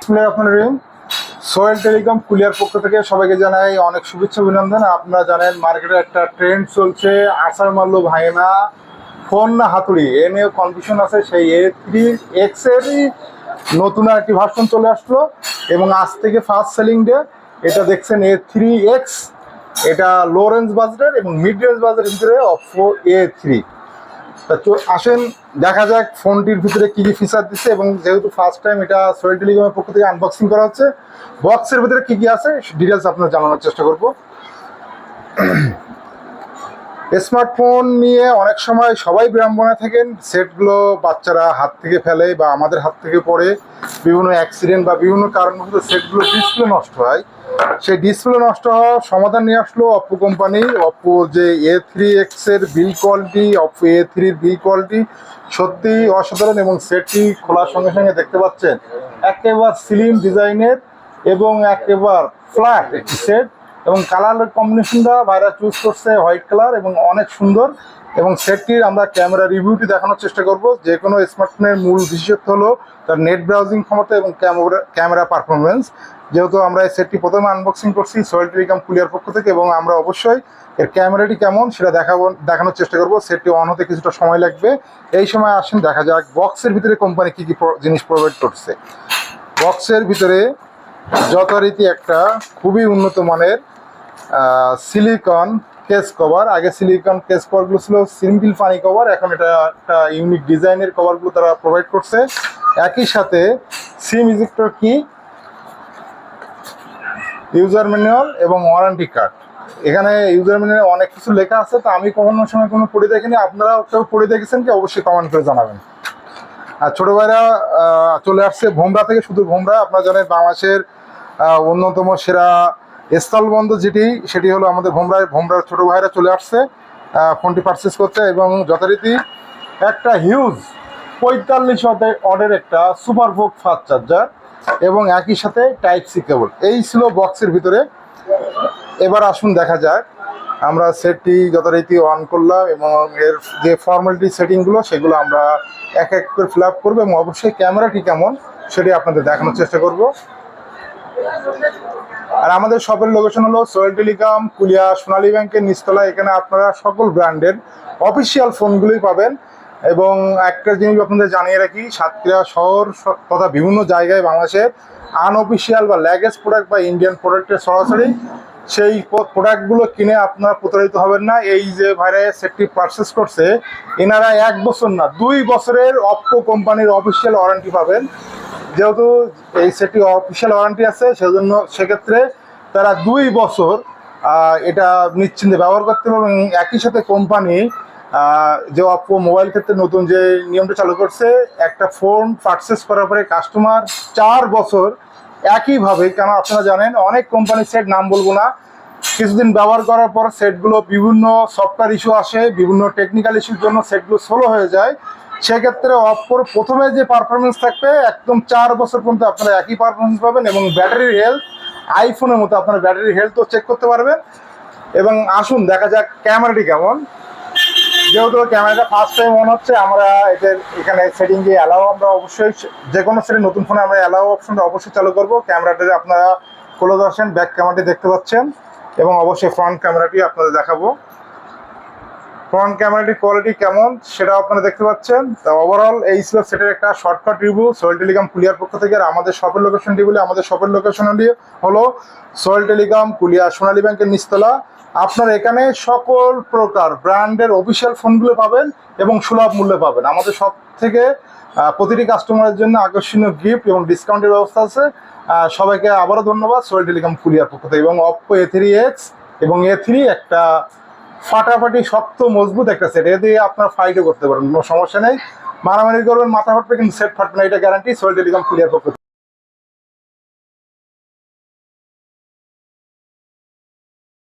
আপনার সোয়েল টেলিকম কুলিয়ার পক্ষ থেকে সবাইকে জানাই অনেক শুভেচ্ছা, অভিনন্দন। আপনারা জানেন মার্কেটে একটা ট্রেন্ড চলছে আসার মাল্য ভাইনা, ফোন না হাতুড়ি, এ নিয়ে কনফিউশন আছে। সেই এ থ্রি এক্স এরই নতুন একটি ভার্সন চলে আসলো এবং আজ থেকে ফার্স্ট সেলিং ডে এটা দেখছেন এ থ্রি এক্স এটা লো রেঞ্জ বাজেটের এবং মিড রেঞ্জ বাজেটের ভিতরে অপো এ থ্রি তা আসেন, দেখা যাক ফোনটির ভিতরে কি কি ফিচার দিচ্ছে এবং যেহেতু ফার্স্ট টাইম এটা সোয়েল টেলিকমের পক্ষ থেকে আনবক্সিং করা হচ্ছে বক্সের ভিতরে কি কি আছে ডিটেলস আপনার জানানোর চেষ্টা করব। স্মার্টফোন নিয়ে অনেক সময় সবাই বিড়ম্বনা থাকেন সেটগুলো বাচ্চারা হাত থেকে ফেলে বা আমাদের হাত থেকে পড়ে। বিভিন্ন অ্যাক্সিডেন্ট বা বিভিন্ন কারণবশত সেটগুলো ডিসপ্লে নষ্ট হয়। সেই ডিসপ্লে নষ্ট হওয়ার সমাধান নিয়ে আসলো অপো কোম্পানি অপো যে এ থ্রি এক্সের বিল কোয়ালিটি অপো এ থ্রির বিল কোয়ালিটি সত্যি অসাধারণ এবং সেটটি খোলার সঙ্গে সঙ্গে দেখতে পাচ্ছেন। একেবারে স্লিম ডিজাইনের এবং একেবারে ফ্ল্যাট একটি সেট এবং কালার কম্বিনেশনটা ভাইরা চুজ করছে হোয়াইট কালার এবং অনেক সুন্দর এবং সেটটির আমরা ক্যামেরা রিভিউটি দেখানোর চেষ্টা করব। যে কোনো স্মার্টফোনের মূল বিশেষত্ব হলো তার নেট ব্রাউজিং ক্ষমতা এবং ক্যামেরা ক্যামেরা পারফরমেন্স যেহেতু আমরা এই সেটটি প্রথমে আনবক্সিং করছি সোয়েল টেলিকম কুলিয়ার পক্ষ থেকে এবং আমরা অবশ্যই এর ক্যামেরাটি কেমন সেটা দেখাবো, দেখানোর চেষ্টা করব। সেটটি অন হতে কিছুটা সময় লাগবে। এই সময় আসেন, দেখা যাক বক্সের ভিতরে কোম্পানি কী কী জিনিস প্রোভাইড করছে। বক্সের ভিতরে যথারীতি একটা খুবই উন্নত মানের সিলিকন কেস কভার আগে সিলিকন কেস কভারগুলো ছিল সিম্পল পানি কভার এখন এটা একটা ইউনিক ডিজাইনের কভারগুলো তারা প্রোভাইড করছে। একই সাথে সিম ইজেক্টর কি? ইউজার ম্যানুয়াল এবং ওয়ারেন্টি কার্ড এখানে ইউজার ম্যানুয়ালে অনেক কিছু লেখা আছে, তো আমি কখনো সময় কোনো পড়ে দেখিনি। আপনারা কেউ পড়ে দেখেছেন কি? অবশ্যই কমেন্ট করে জানাবেন। আর ছোটো ভাইরা চলে আসছে ভোমরা থেকে শুধু ভোমরা। আপনারা জানেন বাংলাদেশের অন্যতম সেরা স্থলবন্ধ যেটি, সেটি হলো আমাদের ভোমরায় ভোমরার ছোটো ভাইরা চলে আসছে ফোনটি পারচেস করতে এবং যথারীতি একটা হিউজ পঁয়তাল্লিশ অর্ডের একটা সুপার ভোগ ফাস্ট চার্জার এবং একই সাথে টাইপ সি কেবল এই ছিল বক্সের ভিতরে। এবার আসুন দেখা যাক। আমরা সেটটি যথারীতি অন করলাম এবং এর যে ফর্মালিটি সেটিংগুলো সেগুলো আমরা এক এক করে ফিল আপ করব এবং অবশ্যই ক্যামেরাটি কেমন, সেটি আপনাদের দেখানোর চেষ্টা করব। আর আমাদের শপের লোকেশন হলো সোয়েল টেলিকম, কুলিয়া, সোনালী ব্যাংকের নিচতলা এখানে আপনারা সকল ব্র্যান্ডের অফিসিয়াল ফোনগুলোই পাবেন। এবং একটা জিনিস আপনাদের জানিয়ে রাখি, সাতক্ষীরা শহর তথা বিভিন্ন জায়গায় বাংলাদেশের আনঅফিসিয়াল বা ল্যাগেজ প্রোডাক্ট বা ইন্ডিয়ান প্রোডাক্টের সরাসরি সেই প্রোডাক্টগুলো কিনে আপনারা প্রতারিত হবেন না। এই যে ভাইরাস সেটটি পারচেস করছে, এনারা এক বছর না, দুই বছরের অপ্পো কোম্পানির অফিসিয়াল ওয়ারেন্টি পাবেন। যেহেতু এই সেটটি অফিসিয়াল ওয়ারেন্টি আছে, সেজন্য সেক্ষেত্রে তারা দুই বছর এটা নিশ্চিন্তে ব্যবহার করতে পারবে এবং একই সাথে কোম্পানি যে অপ্পো মোবাইল ক্ষেত্রে নতুন যে নিয়মটা চালু করছে, একটা ফোন পারচেস করার পরে কাস্টমার চার বছর একইভাবে কেন আপনারা জানেন অনেক কোম্পানির সেট নাম বলব না, কিছুদিন ব্যবহার করার পর সেটগুলো বিভিন্ন সফটওয়্যার ইস্যু আসে, বিভিন্ন টেকনিক্যাল ইস্যুর জন্য সেটগুলো স্লো হয়ে যায়। সেক্ষেত্রে অপর প্রথমে যে পারফরমেন্স থাকবে, একদম চার বছর পর্যন্ত আপনারা একই পারফরমেন্স পাবেন এবং ব্যাটারির হেলথ আইফোনের মতো আপনারা ব্যাটারির হেলথও চেক করতে পারবেন। এবং আসুন, দেখা যাক ক্যামেরাটি কেমন। যেহেতু ক্যামেরাটা ফার্স্ট টাইম অন হচ্ছে, আমরা এদের এখানে সেটিং দিয়ে অ্যালাও আমরা অবশ্যই যে কোনো সেটের নতুন ফোনে আমরা অ্যালাও অপশনটা অবশ্যই চালু করব। ক্যামেরাটা আপনারা ক্লোজ আসেন ব্যাক ক্যামেরাটি দেখতে পাচ্ছেন এবং অবশ্যই ফ্রন্ট ক্যামেরাটি আপনাদের দেখাবো। ফ্রন্ট ক্যামেরাটির কোয়ালিটি কেমন সেটা আপনারা দেখতে পাচ্ছেন। তা ওভারঅল এই ছিল সেটের একটা shortcut review Soyel telecom Kuliar পক্ষ থেকে আর আমাদের শপের লোকেশনটি বলে আমাদের শপের লোকেশন হলো সোয়েল টেলিকম কুলিয়া সোনালী ব্যাংকের নিচতলা। আপনারা এখানে সকল প্রকার ব্র্যান্ডের অফিসিয়াল ফোনগুলো পাবেন এবং সুলভ মূল্যে পাবেন। আমাদের সব থেকে প্রতিটি কাস্টমারের জন্য আকর্ষণীয় গিফট এবং ডিসকাউন্টের ব্যবস্থা আছে। সবাইকে আবারও ধন্যবাদ সোয়েল টেলিকম কুলিয়ার পক্ষ থেকে। এবং অপ্পো এ থ্রি এক্স এবং এ থ্রি একটা ফাটাফাটি শক্ত, মজবুত একটা সেট এ দিয়ে আপনার ফাইটও করতে পারেন, কোনো সমস্যা নেই মারামারি করবেন মাথা ফাটবে কিন্তু সেট ফাটবে না, এটা গ্যারান্টি সোয়েল টেলিকম ক্লিয়ার থেকে।